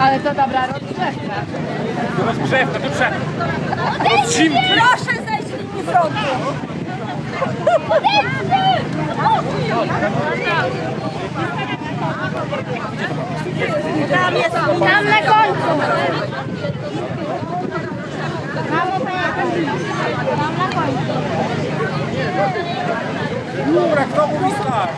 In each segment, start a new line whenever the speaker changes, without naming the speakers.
Ale to dobra rozgrzewka.
Rozgrzewka, to trzeba... Rodzimki!
Proszę zejść z linii frontu. Tam jest
Tam na końcu.
Dobra, kto mówi start?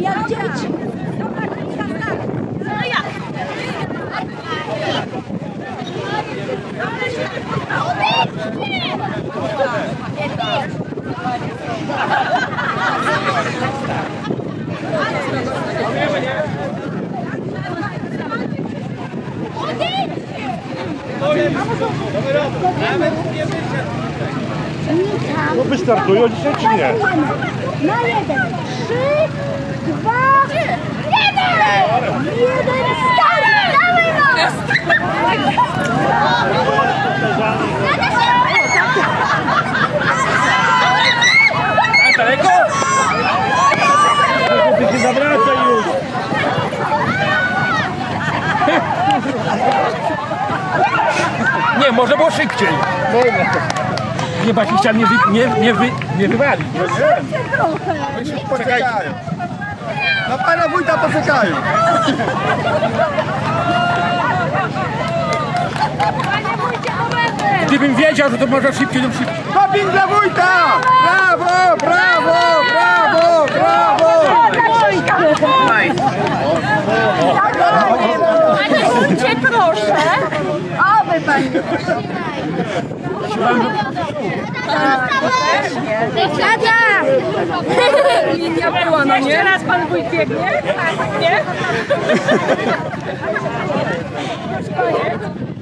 jak dzieci. Dobra, Krysia, start. No jak?
No wystartują dzisiaj czy nie?
Na jeden. Trzy, dwa, jeden. Jeden, start. Dawaj no.
Nie, może było szybciej. Nie, bo się chciałem nie, wy, nie, nie, wy, nie wywalić.
Poczekają. Na pana wójta poczekają.
Gdybym wiedział, że to może szybciej lub szybciej.
Doping dla wójta! Brawo, brawo, brawo, brawo!
Panie wójcie, proszę. Pani. Linia była, no nie? Jeszcze raz pan wójt biegnie? Tak, nie?